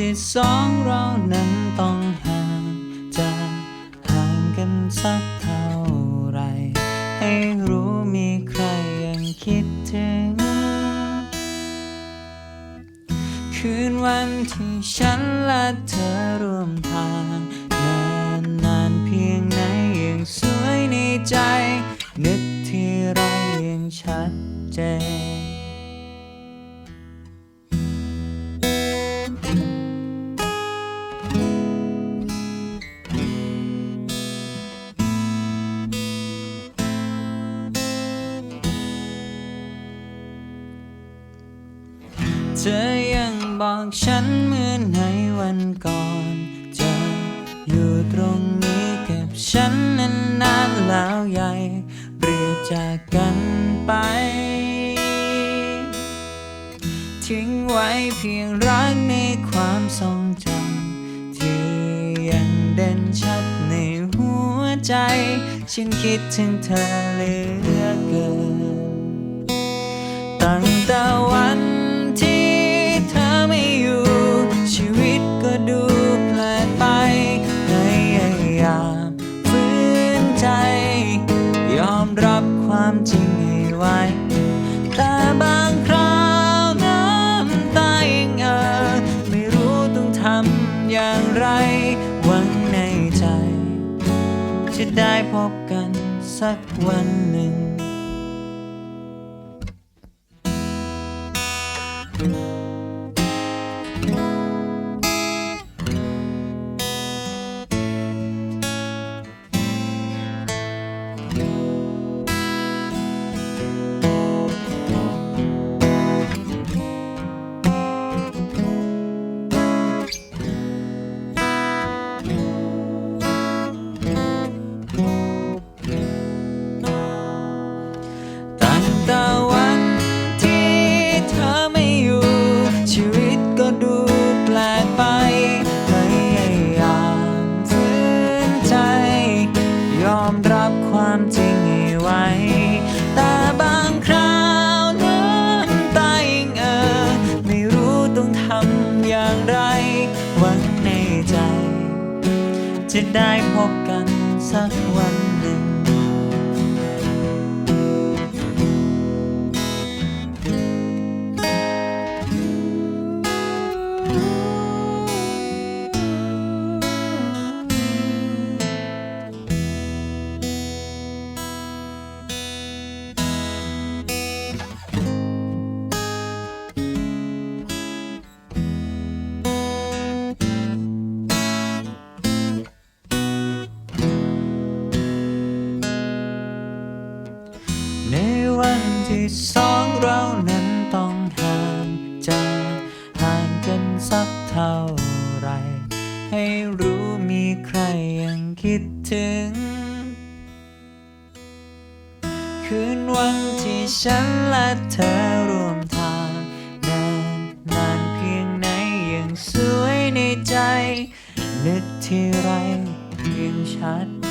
ที่สองเรานั้นต้องห่างจะห่างกันสักเท่าไร ให้รู้มีใครยังคิดถึง คืนวันที่ฉันและเธอร่วมทางนานนานเพียงไหนยังสวยในใจ นึกที่ไรยังชัดเจน เธอยังบอกฉันเหมือนในวันก่อนจะอยู่ตรงนี้กับฉันนานๆแล้วใหญ่เปรียบจากกันไป ทิ้งไว้เพียงรักในความทรงจำที่ยังเด่นชัดในหัวใจ ฉันคิดถึงเธอเหลือเกิน ตั้งแต่วัน รับความจริงให้ไว้แต่บางคราวน้ำตาเองเออไม่รู้ต้องทำอย่างไรหวังในใจ จะได้พบกันสักวันหนึ่ง ความจริงให้ไว้ แต่บางคราวน้ำตายังเออ ไม่รู้ต้องทำอย่างไรหวังในใจ จะได้พบกันสักวัน สองเรานั้นต้องห่างจะห่างกันสักเท่าไร ให้รู้มีใครยังคิดถึง คืนวันที่ฉันและเธอร่วมทางนานนานเพียงไหนยังสวยในใจ นึกที่ไรยังชัด